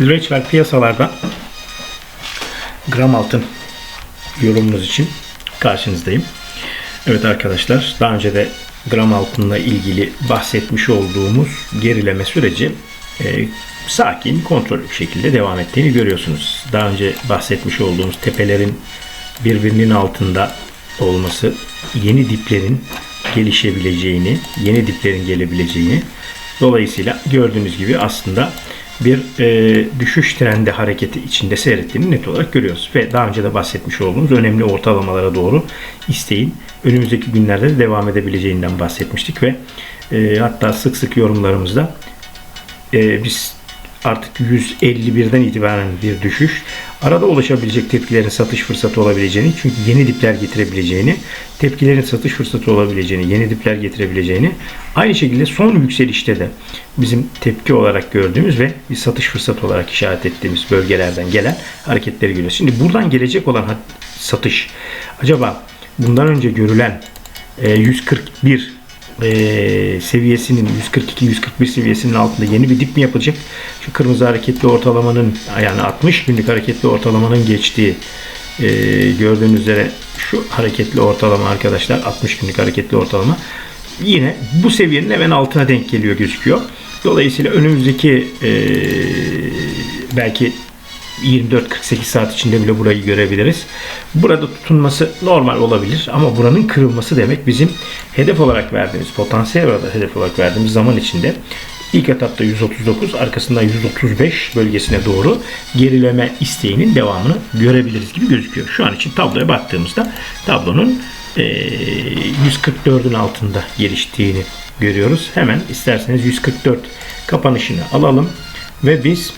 Reçber piyasalarda gram altın yorumunuz için karşınızdayım. Evet arkadaşlar daha önce de gram altınla ilgili bahsetmiş olduğumuz gerileme süreci e, sakin, kontrollü bir şekilde devam ettiğini görüyorsunuz. Daha önce bahsetmiş olduğumuz tepelerin birbirinin altında olması, yeni diplerin gelişebileceğini, yeni diplerin gelebileceğini dolayısıyla gördüğünüz gibi aslında bir e, düşüş trendi hareketi içinde seyrettiğini net olarak görüyoruz. Ve daha önce de bahsetmiş olduğumuz önemli ortalamalara doğru isteğin önümüzdeki günlerde de devam edebileceğinden bahsetmiştik ve e, hatta sık sık yorumlarımızda e, biz artık 151'den itibaren bir düşüş. Arada ulaşabilecek tepkilerin satış fırsatı olabileceğini, çünkü yeni dipler getirebileceğini, tepkilerin satış fırsatı olabileceğini, yeni dipler getirebileceğini, aynı şekilde son yükselişte de bizim tepki olarak gördüğümüz ve bir satış fırsatı olarak işaret ettiğimiz bölgelerden gelen hareketleri görüyoruz. Şimdi buradan gelecek olan satış acaba bundan önce görülen e, 141 e, seviyesinin 142-141 seviyesinin altında yeni bir dip mi yapılacak? Şu kırmızı hareketli ortalamanın yani 60 günlük hareketli ortalamanın geçtiği e, gördüğünüz üzere şu hareketli ortalama arkadaşlar 60 günlük hareketli ortalama yine bu seviyenin hemen altına denk geliyor gözüküyor. Dolayısıyla önümüzdeki e, belki 24-48 saat içinde bile burayı görebiliriz. Burada tutunması normal olabilir ama buranın kırılması demek bizim hedef olarak verdiğimiz, potansiyel olarak hedef olarak verdiğimiz zaman içinde ilk etapta 139, arkasından 135 bölgesine doğru gerileme isteğinin devamını görebiliriz gibi gözüküyor. Şu an için tabloya baktığımızda tablonun eee, 144'ün altında geliştiğini görüyoruz. Hemen isterseniz 144 kapanışını alalım ve biz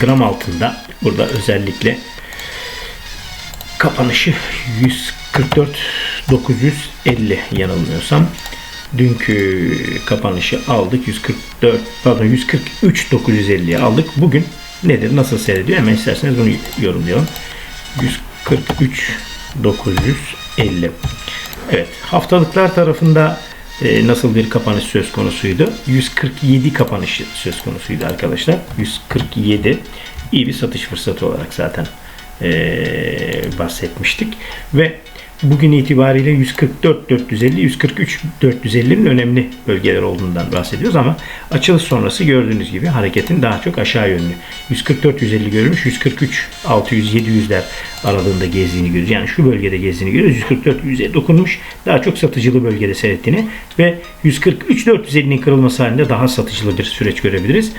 gram altında. Burada özellikle kapanışı 144 950 yanılmıyorsam. Dünkü kapanışı aldık 144 pardon 143 950'ye aldık. Bugün nedir nasıl seyrediyor? Hemen isterseniz bunu yorumlayalım. 143 950 evet haftalıklar tarafında e, nasıl bir kapanış söz konusuydu? 147 kapanışı söz konusuydu arkadaşlar. 147 iyi bir satış fırsatı olarak zaten e, bahsetmiştik. Ve bugün itibariyle 144 450 143 450'nin önemli bölgeler olduğundan bahsediyoruz ama açılış sonrası gördüğünüz gibi hareketin daha çok aşağı yönlü. 144 150 görülmüş 143 600 700'ler aralığında gezdiğini görüyoruz. Yani şu bölgede gezdiğini görüyoruz. 144 150 dokunmuş. Daha çok satıcılı bölgede seyrettiğini ve 143 450'nin kırılması halinde daha satıcılı bir süreç görebiliriz.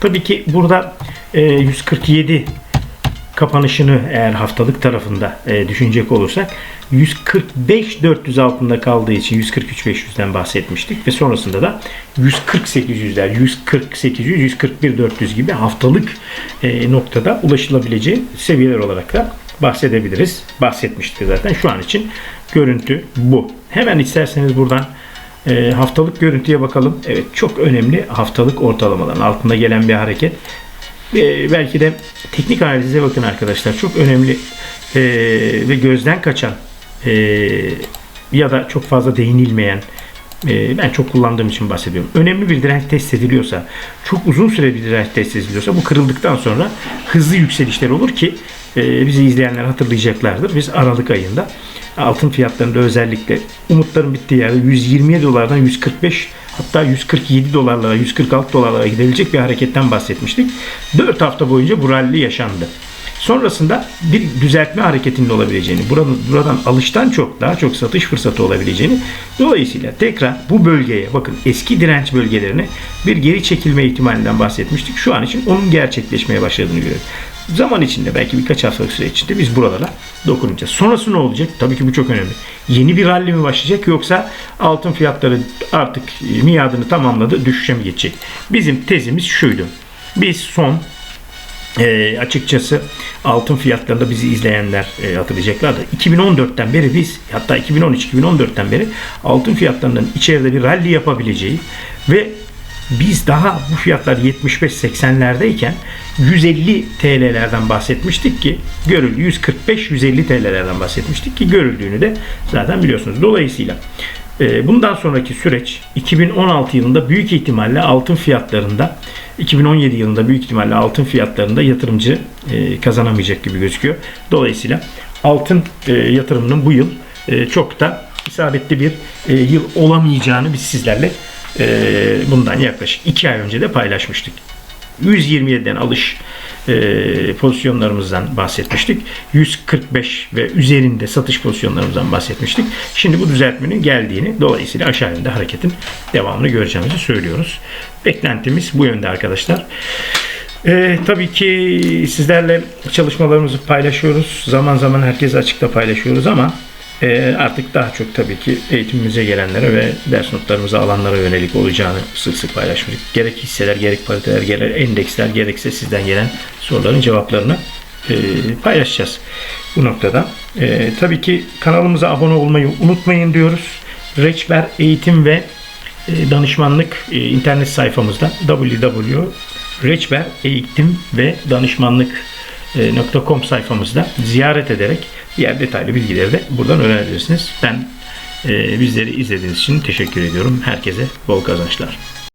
Tabii ki burada e, 147 kapanışını eğer haftalık tarafında e, düşünecek olursak 145 400 altında kaldığı için 143 500'den bahsetmiştik ve sonrasında da 140 800'ler 140 800 141 400 gibi haftalık e, noktada ulaşılabileceği seviyeler olarak da bahsedebiliriz. Bahsetmiştik zaten şu an için görüntü bu. Hemen isterseniz buradan e, haftalık görüntüye bakalım. Evet çok önemli haftalık ortalamaların altında gelen bir hareket. E, belki de teknik analize bakın arkadaşlar. Çok önemli e, ve gözden kaçan e, ya da çok fazla değinilmeyen ben çok kullandığım için bahsediyorum. Önemli bir direnç test ediliyorsa, çok uzun süre bir direnç test ediliyorsa bu kırıldıktan sonra hızlı yükselişler olur ki bizi izleyenler hatırlayacaklardır. Biz Aralık ayında altın fiyatlarında özellikle umutların bittiği yerde 120 dolardan 145 hatta 147 dolarlara 146 dolarlara gidebilecek bir hareketten bahsetmiştik. 4 hafta boyunca bu rally yaşandı. Sonrasında bir düzeltme hareketinin olabileceğini, buradan, buradan alıştan çok daha çok satış fırsatı olabileceğini, dolayısıyla tekrar bu bölgeye bakın eski direnç bölgelerine bir geri çekilme ihtimalinden bahsetmiştik. Şu an için onun gerçekleşmeye başladığını görüyoruz. Zaman içinde belki birkaç haftalık süre içinde biz buralara dokunacağız. Sonrası ne olacak? Tabii ki bu çok önemli. Yeni bir rally mi başlayacak yoksa altın fiyatları artık miadını tamamladı düşüşe mi geçecek? Bizim tezimiz şuydu. Biz son e, açıkçası altın fiyatlarında bizi izleyenler e, hatırlayacaklardır. 2014'ten beri biz hatta 2013-2014'ten beri altın fiyatlarının içeride bir rally yapabileceği ve biz daha bu fiyatlar 75-80'lerdeyken 150 TL'lerden bahsetmiştik ki görüldü 145-150 TL'lerden bahsetmiştik ki görüldüğünü de zaten biliyorsunuz. Dolayısıyla e, bundan sonraki süreç 2016 yılında büyük ihtimalle altın fiyatlarında 2017 yılında büyük ihtimalle altın fiyatlarında yatırımcı e, kazanamayacak gibi gözüküyor. Dolayısıyla altın e, yatırımının bu yıl çok da isabetli bir yıl olamayacağını biz sizlerle bundan yaklaşık 2 ay önce de paylaşmıştık. 127'den alış e, pozisyonlarımızdan bahsetmiştik. 145 ve üzerinde satış pozisyonlarımızdan bahsetmiştik. Şimdi bu düzeltmenin geldiğini dolayısıyla aşağı yönde hareketin devamını göreceğimizi söylüyoruz. Beklentimiz bu yönde arkadaşlar. E, tabii ki sizlerle çalışmalarımızı paylaşıyoruz. Zaman zaman herkese açıkta paylaşıyoruz ama e, artık daha çok tabii ki eğitimimize gelenlere ve ders notlarımızı alanlara yönelik olacağını sık sık paylaşmıştık. Gerek hisseler, gerek pariteler, gerek endeksler, gerekse sizden gelen soruların cevaplarını e, paylaşacağız bu noktada. E, tabii ki kanalımıza abone olmayı unutmayın diyoruz. Reçber Eğitim ve e, Danışmanlık e, internet sayfamızda www.reçber Eğitim ve e, sayfamızda ziyaret ederek diğer detaylı bilgileri de buradan öğrenebilirsiniz. Ben e, bizleri izlediğiniz için teşekkür ediyorum. Herkese bol kazançlar.